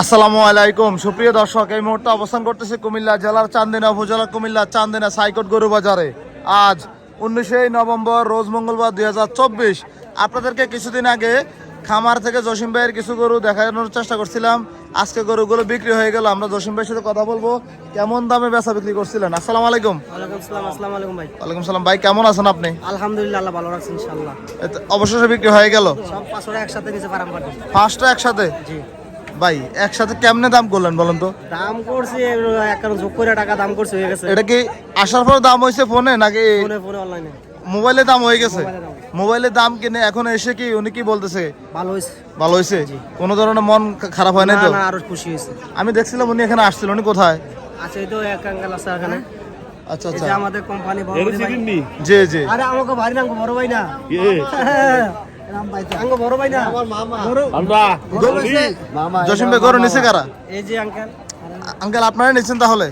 আসসালামু আলাইকুম। সুপ্রিয় দর্শক এই মুহূর্তে অবস্থান করতেছি কুমিল্লা জেলার চান্দিনা উপজেলা কুমিল্লা চান্দিনা সাইকট গরু বাজারে। আজ উনিশে নভেম্বর রোজ মঙ্গলবার দুই হাজার চব্বিশ। আপনাদেরকে কিছুদিন আগে খামার থেকে জসিম ভাইয়ের কিছু গরু দেখানোর চেষ্টা করছিলাম। আজকে গরুগুলো বিক্রি হয়ে গেল। আমরা জসিম ভাইয়ের সাথে কথা বলব। কেমন দামে বেচা বিক্রি করছিলেন? আসসালামু আলাইকুম। ওয়ালাইকুম সালাম আলাইকুম ভাই। সালাম ভাই কেমন আছেন আপনি? আলহামদুলিল্লাহ আল্লাহ ভালো রাখছেন ইনশাআল্লাহ। অবশেষে বিক্রি হয়ে গেল? সব একসাথে নিচে পাঁচটা একসাথে? জি। ভাই একসাথে কেমনে দাম করলেন বলেন তো? দাম করছি একটা যোগ করে টাকা দাম করছে হয়ে গেছে। এটা কি আসার পর দাম হয়েছে ফোনে নাকি ফোনে ফোনে অনলাইনে মোবাইলে দাম হয়ে গেছে? মোবাইলে দাম। কিনে এখন এসে কি উনি কি বলতেছে? ভালো হয়েছে। ভালো হয়েছে? কোনো ধরনের মন খারাপ হয় নাই না তো? না আরও খুশি হয়েছে। আমি দেখছিলাম উনি এখানে আসছিল উনি কোথায়? আচ্ছা এই তো এক আঙ্কাল আছে এখানে। আচ্ছা আচ্ছা। আমাদের কোম্পানি বড় জি জি। আরে আমাকে ভাই না বড় ভাই না। জসিম ভাই গরু নিচে কারা? এই যে আঙ্কেল আঙ্কেল আপনারা নিচ্ছেন তাহলে?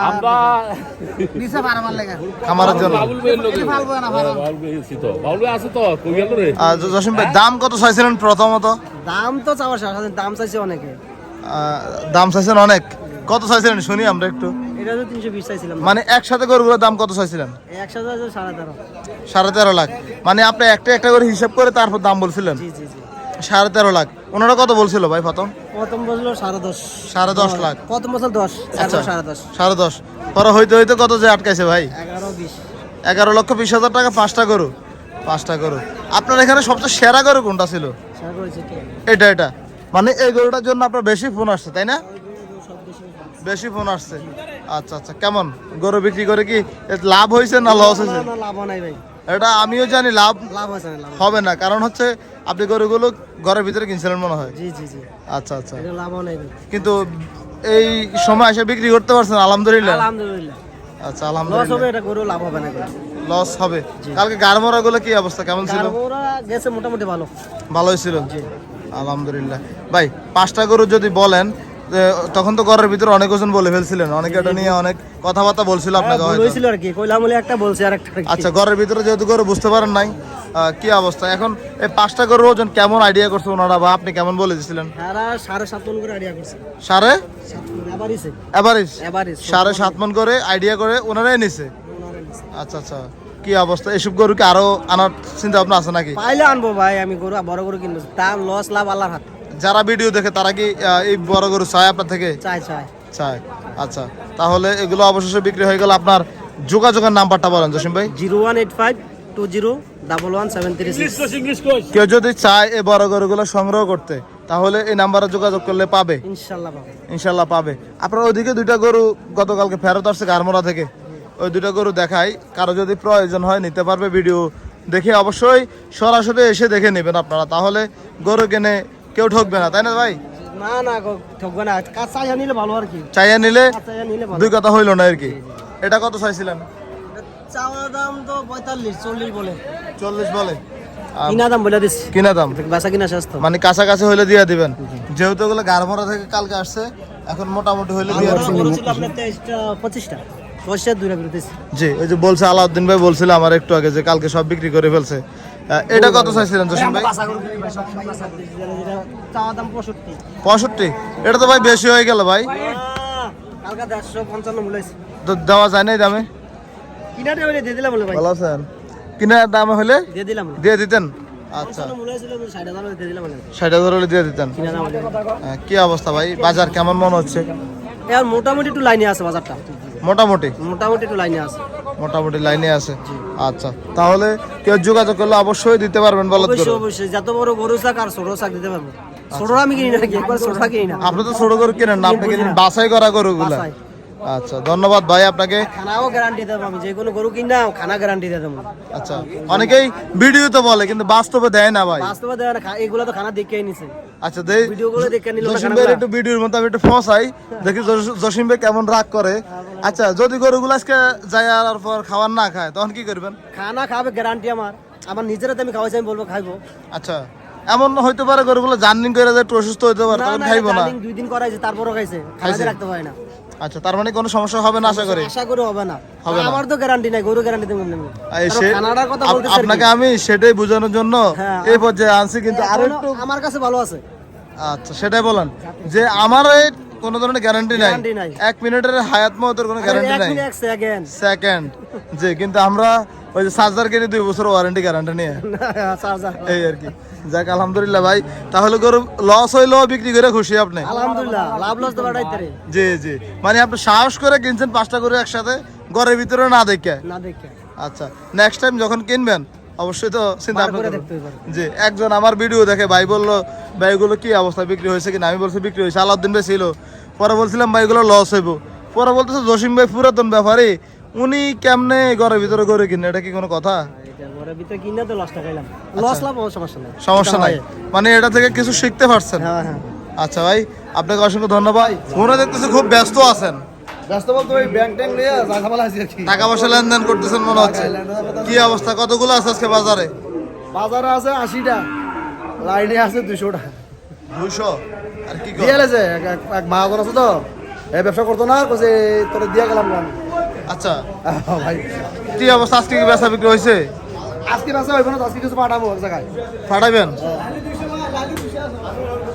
আমরা নিচে পারামার লেগে। খামারের জন্য। ফালবো না ফালবো আহ, জ- জসিম ভাই দাম কত চাইছিলেন প্রথমত? দাম তো চাওয়ার দাম চাইছে অনেকে। আহ, দাম চাইছেন অনেক। কত চাইছিলেন? শুনি আমরা একটু। এটা তিনশো বিশ চাইছিলাম। মানে একসাথে গরুগুলোর দাম কত চাইছিলেন? একসাথে সাড়ে তেরো। সাড়ে তেরো লাখ। মানে আপনি একটা একটা করে হিসাব করে তারপর দাম বলছিলেন? জি জি জি। সাড়ে তেরো লাখ। ওনারা কত বলছিল ভাই প্রথম? সাড়ে দশ। সাড়ে দশ লাখ। প্রথম বছর দশ আচ্ছা সাড়ে দশ। সাড়ে দশ। পরে হইতে হইতে কত যে আটকাইছে ভাই? এগারো বিশ। এগারো লক্ষ বিশ হাজার টাকা পাঁচটা গরু। পাঁচটা গরু। আপনার এখানে সবচেয়ে সেরা গরু কোনটা ছিল? এটা এটা। মানে এই গরুটার জন্য আপনার বেশি ফোন আসছে তাই না? বেশি ফোন আসছে। আচ্ছা আচ্ছা কেমন? গরু বিক্রি করে কি লাভ হয়েছে না লস হয়েছে? লাভ নাই ভাই। এটা আমিও জানি লাভ লাভ হবে না কারণ হচ্ছে আপনি গরুগুলো ঘরের ভিতরে কিনছিলেন মনে হয়। জি জি জি। আচ্ছা আচ্ছা। এটা লাভ নাই কিন্তু এই সময় এসে বিক্রি করতে পারছেন আলহামদুলিল্লাহ? আলহামদুলিল্লাহ। আচ্ছা লস হবে এটা গরু লাভ হবে না লস হবে। কালকে গাড়মরা গুলো কি অবস্থা কেমন ছিল? ওরা গেছে মোটামুটি ভালো। ভালোই ছিল? আলহামদুলিল্লাহ। ভাই পাঁচটা গরু যদি বলেন তখন তো ঘরের ভিতরে অনেক ওজন বলে ফেলছিলেন। অনেকে এটা নিয়ে অনেক কথাবার্তা বলছিল আপনাকে ভুল হয়তো। হয়েছিল আর কি। কইলাম বলে একটা বলছে আর একটা আচ্ছা ঘরের ভিতরে যেহেতু গরু বুঝতে পারেন নাই কি অবস্থা? এখন এই পাঁচটা গরুর ওজন কেমন আইডিয়া করছে ওনারা বা আপনি কেমন বলে দিছিলেন? তারা সাড়ে সাত মন করে আইডিয়া করছে। সাড়ে? সাত মন এভারেজ সাড়ে সাত মন করে আইডিয়া করে ওনারাই নিছে? আচ্ছা আচ্ছা কি অবস্থা? এসব গরুকে আরও আনার চিন্তা ভাবনা আছে নাকি? পাইলে আনব ভাই আমি গরু বড় গরু কিনবো। তার লস লাভ আল্লাহর হাত। যারা ভিডিও দেখে তারা কি এই বড় গরু চায় আপনার থেকে? চাই চাই চায়। আচ্ছা তাহলে এগুলো অবশেষে বিক্রি হয়ে গেল আপনার যোগাযোগের নাম্বারটা বলেন জসিম ভাই। Zero one eight five two zero double one seven three six কেউ যদি চায় এই বড় গরুগুলো সংগ্রহ করতে তাহলে এই নাম্বারে যোগাযোগ করলে পাবে। ইনশাল্লাহ পাবো। ইনশাল্লাহ পাবে। আপনার ওইদিকে দুইটা গরু গতকালকে ফেরত আসছে গারমোড়া থেকে। ওই দুইটা গরু দেখাই কারও যদি প্রয়োজন হয় নিতে পারবে ভিডিও দেখে অবশ্যই সরাসরি এসে দেখে নেবেন আপনারা। তাহলে গরু কিনে কেউ ঠকবে না তাই না ভাই? না না ঠকবে না। কাজ চাইয়া নিলে ভালো আর কি। চাইয়া নিলে দুই কথা হইল না আর কি। এটা কত চাইছিলেন? চাওয়া দাম তো পঁয়তাল্লিশ চল্লিশ বলে। চল্লিশ বলে। কিনা দাম বলে দিচ্ছি কিনা দাম? বাসা কিনা শেষ মানে কাছাকাছি হইলে দিয়ে দিবেন। যেহেতু ওগুলো থেকে কালকে আসছে এখন মোটামুটি হইলে দিয়ে দিবেন। পঁচিশটা। জি ওই যে বলছে আলাউদ্দিন ভাই বলছিল আমার একটু আগে যে কালকে সব বিক্রি করে ফেলছে। এটা কত চাইছিলেন জসিম ভাই? পঁয়ষট্টি। এটা তো ভাই বেশি হয়ে গেল ভাই। দেওয়া যায় নাই দামে? ভালো আছেন? কিনা দামে হলে? দিয়ে দিতেন? আচ্ছা। ষাট হাজার হলে দিয়ে দিতেন। আহ, কি অবস্থা ভাই? বাজার কেমন মনে হচ্ছে? মোটামুটি একটু লাইনে আছে বাজারটা। মোটামুটি? মোটামুটি একটু লাইনে আছে। মোটামুটি লাইনে আছে। আচ্ছা তাহলে কেউ যোগাযোগ করলে অবশ্যই দিতে পারবেন বলো অবশ্যই অবশ্যই। যত বড় গরু চাক আর ছোট শাক দিতে পারব। ছোটরা আমি কিনি না কি একবার ছোটরা কিনি না। আপনি তো ছোট গরু কিনেন না আপনি কিনেন বাছাই করা গরুগুলা। বাছাই। আচ্ছা ধন্যবাদ ভাই আপনাকে। খানাও গ্যারান্টি দেবো আমি যে কোনো গরু কিনা খানা গ্যারান্টি দিয়ে দেবো। আচ্ছা অনেকেই ভিডিও তো বলে কিন্তু বাস্তবে দেয় না ভাই। বাস্তবে দেওয়া না এগুলো তো খানা দেখেই নিছে। আচ্ছা দেই ভিডিও গুলো দেখে নিল জসিম। ভাইয়ের একটু ভিডিওর মতো আমি একটু ফসাই দেখি জস- জসিম ভাই কেমন রাগ করে। আচ্ছা যদি গরুগুলো আজকে যায় আর পর খাবার না খায় তখন কি করবেন? খানা খাবে গ্যারান্টি আমার। আমার নিজের হাতে আমি খাওয়াইছি আমি বলব খাইবো। আচ্ছা। এমন হইতে পারে গরুগুলো জার্নিং করে যায় একটু অসুস্থ হইতে পারে তখন খাইবো না। দুই দিন করাইছে তারপরও খাইছে খাইছে? রাখতে পারে না। আচ্ছা তার মানে কোনো সমস্যা হবে না আশা করি? আশা করি হবে না। হবে না। আমার তো গ্যারান্টি নাই গরু গ্যারান্টি দেব না কানাডার কথা বলতে আপনাকে আমি সেটাই বোঝানোর জন্য হ্যাঁ, এই পর্যায়ে আনছি কিন্তু আরও একটু আমার কাছে ভালো আছে। আচ্ছা সেটাই বলেন যে আমার এই কোনো ধরনের গ্যারান্টি নাই। এক মিনিটের হায়াত মতের কোনো গ্যারান্টি নাই। সেকেন্ড জি কিন্তু আমরা ওই যে চার্জার কিনে দুই বছর ওয়ারেন্টি গ্যারান্টি নিয়ে। এই আর কি। যাক আলহামদুলিল্লাহ ভাই। তাহলে গরু লস হইলেও বিক্রি করে খুশি আপনি। আলহামদুলিল্লাহ লাভ লস জি জি। মানে আপনি সাহস করে কিনছেন পাঁচটা করে একসাথে ঘরের ভিতরে না দেখে। না দেখে। আচ্ছা নেক্সট টাইম যখন কিনবেন অবশ্যই তো চিন্তা। জি একজন আমার ভিডিও দেখে ভাই বলল ভাই এগুলো কি অবস্থা? বিক্রি হয়েছে কিনা? আমি বলছি বিক্রি হয়েছে। আলাউদ্দিন ভাই ছিল। পরে বলছিলাম ভাই এগুলো লস হইব। পরে বলতেছে জসিম ভাই পুরাতন ব্যাপারে উনি কেমনে ঘরের ভিতরে করে কিনে? এটা কি কোনো কথা? ও সমস্যা নাই। আচ্ছা। মানে এটা থেকে কিছু শিখতে পারছেন? হ্যাঁ হ্যাঁ। আচ্ছা ভাই আপনাকে অসংখ্য ধন্যবাদ। মনে দেখতেছি খুব ব্যস্ত আছেন। ব্যস্ত বলতে ওই ব্যাংক ট্যাঙ্ক নিয়ে জায়গা আছি আর কি। টাকা পয়সা লেনদেন করতেছেন মনে হচ্ছে। কি অবস্থা? কতগুলো আছে আজকে বাজারে? বাজারে আছে আশিটা লাইনে আছে দুশোটা দুশো আর কি দিয়ে গেছে এক এক আছে তো এই ব্যবসা করতো না বলছে তোরে দিয়ে গেলাম না। আচ্ছা। ভাই। কি অবস্থা? আজকে কি বেচা বিক্রি হয়েছে আজকে আছে ওইখানে আজকে কিছু পাঠাবো এক জায়গায়। পাঠাবেন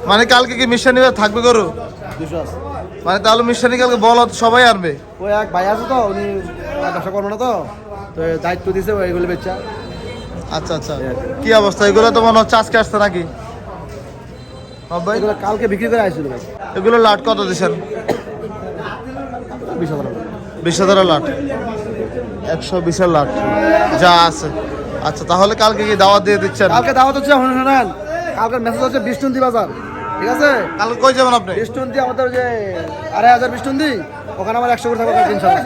মানে কালকে কি মিশন নিবে? থাকবে গরু? দুশো আছে। মানে তাহলে মিশানি কালকে বল সবাই আনবে? ওই এক ভাই আছে তো উনি ব্যবসা করব না তো তো দায়িত্ব দিছে ওইগুলো বেচা। আচ্ছা আচ্ছা। কি অবস্থা? এগুলো তো মনে হচ্ছে আজকে আসছে নাকি? হ্যাঁ ভাই। এগুলো কালকে বিক্রি করে আসছিল ভাই। এগুলো লাট কত দিচ্ছেন বিশ হাজার। বিশ লাট। একশো বিশের লাট। যা আছে। আচ্ছা তাহলে কালকে কি দাওয়াত দিয়ে দিচ্ছেন? কালকে দাওয়াত হচ্ছে শুনুন কালকে মেসেজ হচ্ছে বিষ্ণুন্দি বাজার। ঠিক আছে? কালকে কই যাবেন আপনি? বিষ্ণুন্দি আমাদের যে আড়াই হাজার বিষ্ণুন্দি ওখানে আমার একশো করে থাকবে কালকে ইনশাল্লাহ।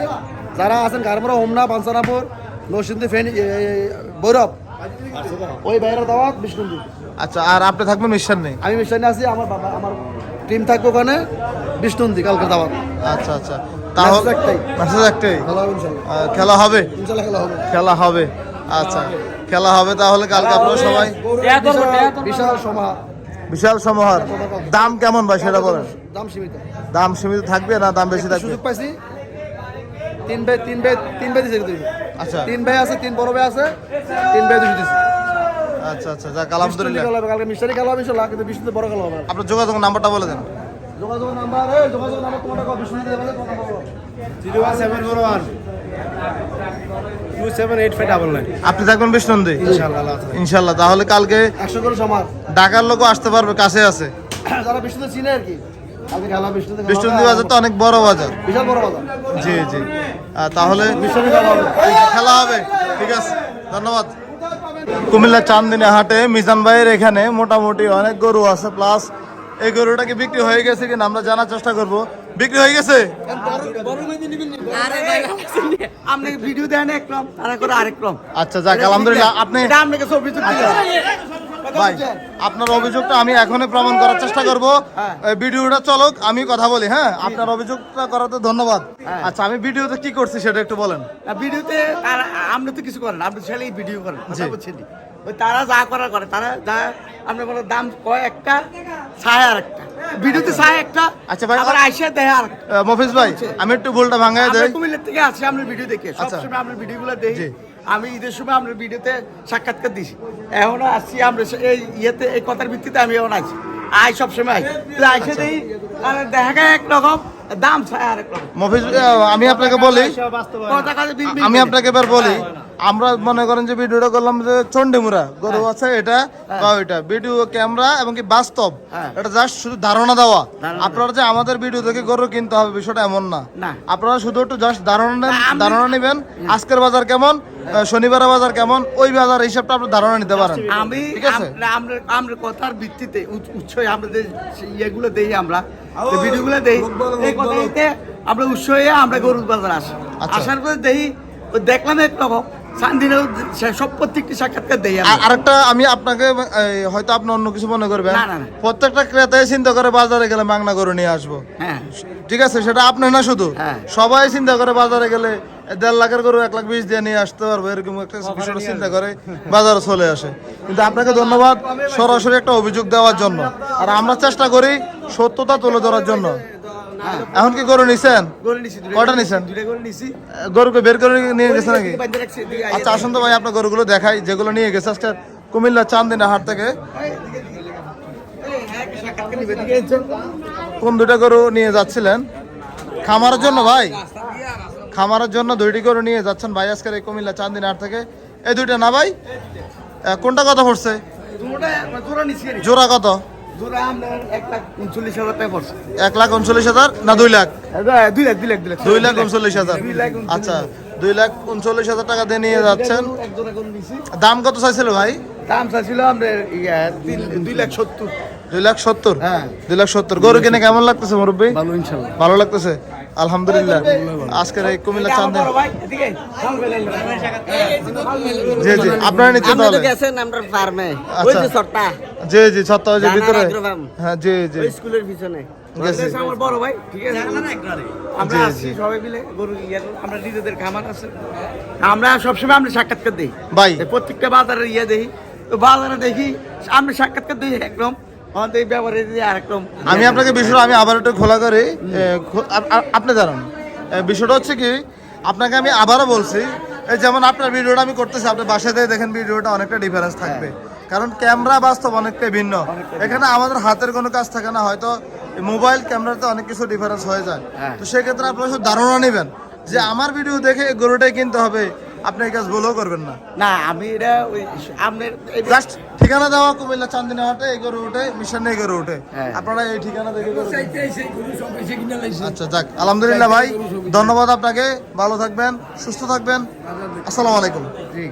যারা আছেন গারমরা হোমনা পাঞ্চানাপুর নরসিংদী ফেনী বৈরব ওই বাইরের দাওয়াত বিষ্ণুন্দি। আচ্ছা আর আপনি থাকবেন মিশন নেই? আমি মিশনে আছি আমার বাবা আমার টিম থাকবে ওখানে বিষ্ণুন্দি কালকে দাওয়াত। আচ্ছা আচ্ছা। তাহলে একটাই। মেসেজ একটাই? খেলা হবে খেলা হবে? খেলা হবে। আচ্ছা খেলা হবে তাহলে কালকে আপনারা সবাই। বিশাল- বিশাল সমা বিশাল সমাহার দাম কেমন ভাই সেটা বলেন। দাম সীমিত। দাম সীমিত থাকবে না দাম বেশি থাকবে? সুযোগ পাইছি। তিন ভাই তিন ভাই তিন ভাই দিছে। আচ্ছা। তিন ভাই আছে তিন বড় ভাই আছে তিন ভাই দুশো দিছে। আচ্ছা আচ্ছা যাক আলহামদুলিল্লাহ। কালকে মিস্টারি খেলা হবে ইনশাল্লাহ কিন্তু বিষ্ণুতে বড় খেলা হবে আপনার যোগাযোগ নাম্বারটা বলে দেন। যোগাযোগ নাম্বার এই যোগাযোগ নাম্বার তোমার টাকা বিষ্ণু দিয়ে দেবে zero one seven four one. Two seven eight five double nine. আপনি থাকবেন বিষ্ণন্দে ইনশাল্লাহ আল্লাহ হাফেজ। ইনশাল্লাহ তাহলে কালকে একশো করে সমান ঢাকার লোকও আসতে পারবে কাছে আছে যারা বিষ্ণুতে চিনে আর কি। বাজার তো অনেক বড় বাজার বিশাল বড় বাজার জি জি তাহলে খেলা হবে ঠিক আছে ধন্যবাদ কুমিল্লা চান্দিনা হাটে মিজান ভাইয়ের এখানে মোটামুটি অনেক গরু আছে প্লাস এই গরুটা কি বিক্রি হয়ে গেছে কিনা আমরা জানার চেষ্টা করব বিক্রি হয়ে গেছে আপনাকে ভিডিও দেন এক রকম তারা করে আরেক রকম আচ্ছা যাক আলহামদুলিল্লাহ আপনি আচ্ছা ভাই আপনার অভিযোগটা আমি এখনই প্রমাণ করার চেষ্টা করব। ভিডিওটা চলুক আমি কথা বলি হ্যাঁ? আপনার অভিযোগটা করাতে ধন্যবাদ। আচ্ছা আমি ভিডিওতে কি করছি সেটা একটু বলেন। ভিডিওতে তারা- আপনি তো কিছু করেন আপনি ছেলেই ভিডিও করেন কথা বলছেন ওই তারা যা করার করে তারা যা আপনি বলো দাম কয় একটা ছায় আর একটা ভিডিওতে ছায় একটা আচ্ছা ভাই, আবার আইসা দেয় আর। মফিজ ভাই আমি একটু ভুলটা ভাঙায় দেই। কুমিল্লার থেকে আসি আমরা ভিডিও দেখে। আচ্ছা। সবসময় আমরা ভিডিওগুলো। দেখি। আমি ঈদের সময় আমরা ভিডিওতে সাক্ষাৎকার দিছি। এখন আসছি আমরা এই ইয়েতে এই কথার ভিত্তিতে আমি এখন আছি। আয় সবসময় আয়। আসে আইসে আচ্ছা। দেই দেখা যায় এক রকম দাম ছায় আরেক রকম। মফিজ আমি আপনাকে বিল আমি আপনাকে এবার বলি আমরা মনে করেন যে ভিডিওটা করলাম যে চন্ডিমুরা গরু আছে এটা বা ওইটা। ভিডিও ক্যামেরা এবং কি বাস্তব। হ্যাঁ। এটা জাস্ট শুধু ধারণা দেওয়া। আপনারা যে আমাদের ভিডিও থেকে গরু কিনতে হবে বিষয়টা এমন না। আপনারা শুধু একটু জাস্ট ধারণা নেন ধারণা নেবেন আজকের বাজার কেমন আহ, শনিবারের বাজার কেমন ওই বাজার হিসাবটা আপনি ধারণা নিতে পারেন। আমি ঠিক আছে? আমরা কথার ভিত্তিতে উৎ- উৎসই আমরা যে ইয়েগুলো দেই আমরা। ভিডিওগুলো দেই এই কথাইতে আমরা উৎস হয়ে আমরা গরুর বাজার আসি। আচ্ছা। আসার পরে দেই দেখলাম এক রকম। সান্দিনেও সব প্রত্যেকটি সাক্ষাৎকার দেই আর- আরেকটা আমি আপনাকে হয়তো আপনি অন্য কিছু মনে করবেন। প্রত্যেকটা ক্রেতাই চিন্তা করে বাজারে গেলে মাংনা গরু নিয়ে আসব। হ্যাঁ। ঠিক আছে সেটা আপনি না শুধু। হ্যাঁ। সবাই চিন্তা করে বাজারে গেলে দেড় লাখের গরু এক লাখ বিশ দিয়ে নিয়ে আসতে পারব এরকম একটা বিষয়টা চিন্তা করে বাজারে চলে আসে। কিন্তু আপনাকে ধন্যবাদ সরাসরি একটা অভিযোগ দেওয়ার জন্য। আর আমরা চেষ্টা করি সত্যতা তুলে ধরার জন্য। এখন কি গরু নিছেন? গরু- নিছেন? গরু নিছি। গরুকে বের করে নিয়ে গেছে নাকি? আচ্ছা আসুন তো ভাই আপনার গরুগুলো দেখাই যেগুলো নিয়ে গেছে আজকে কুমিল্লা চান্দিনা হাট থেকে। হ্যাঁ, কোন দুটা গরু নিয়ে যাচ্ছিলেন? খামারের জন্য ভাই? খামারের জন্য দুইটি গরু নিয়ে যাচ্ছেন ভাই আজকের এই কুমিল্লা চান্দিনার থেকে। এই দুইটা না ভাই? কোনটা কত পড়ছে? জোড়া কত? এক লাখ উনচল্লিশ হাজার না দুই লাখ? দুই লাখ দুই লাখ দুই লাখ উনচল্লিশ হাজার। আচ্ছা দুই লাখ উনচল্লিশ হাজার টাকা দিয়ে নিয়ে যাচ্ছেন। দাম কত চাইছিল ভাই? দাম চাইছিল আমরা দুই লাখ সত্তর। দুই লাখ সত্তর? হ্যাঁ। দুই লাখ সত্তর। গরু কিনে কেমন লাগতেছে মুরব্বী? ভালো ইনশাল্লাহ। ভালো লাগতেছে? আলহামদুলিল্লাহ। আজকের এই কুমিল্লা চান্দে জি জি। আপনারা তাহলে? গেছেন আমরা ফার্মে ওই আচ্ছা। যে জি জি যে ভিতরে। হ্যাঁ জি জি। স্কুলের পিছনে। আমার বড় ভাই ঠিক আছে? আমরা জি, সবাই মিলে গরু ইয়ে আমরা নিজেদের খামার আছে। আমরা সবসময় আমরা সাক্ষাৎকার দিই। ভাই। প্রত্যেকটা বাজারে ইয়ে দেখি। তো বাজারে দেখি আমরা সাক্ষাৎকার দিই একদম। আমি আপনাকে বিষয়টা আমি আবার একটু খোলা করি। আপনি জানান। বিষয়টা হচ্ছে কি আপনাকে আমি আবারও বলছি এই যেমন আপনার ভিডিওটা আমি করতেছি আপনি দিয়ে দেখেন ভিডিওটা অনেকটা ডিফারেন্স থাকবে। কারণ ক্যামেরা বাস্তব অনেকটাই ভিন্ন। এখানে আমাদের হাতের কোনো কাজ থাকে না হয়তো মোবাইল ক্যামেরাতে অনেক কিছু ডিফারেন্স হয়ে যায়। হ্যাঁ। তো সেক্ষেত্রে আপনারা শুধু ধারণা নেবেন যে আমার ভিডিও দেখে গরুটাই কিনতে হবে আপনি এই কাজ বলেও করবেন না। না আমি এটা ওই আপনার জাস্ট ঠিকানা দেওয়া কুমিল্লা চান্দিনা হাটে এই গরু উঠে মিশন এই গরু উঠে। হ্যাঁ। আপনারা এই ঠিকানা দেখে আচ্ছা যাক আলহামদুলিল্লাহ ভাই ধন্যবাদ আপনাকে ভালো থাকবেন সুস্থ থাকবেন আসসালামু আলাইকুম। জি।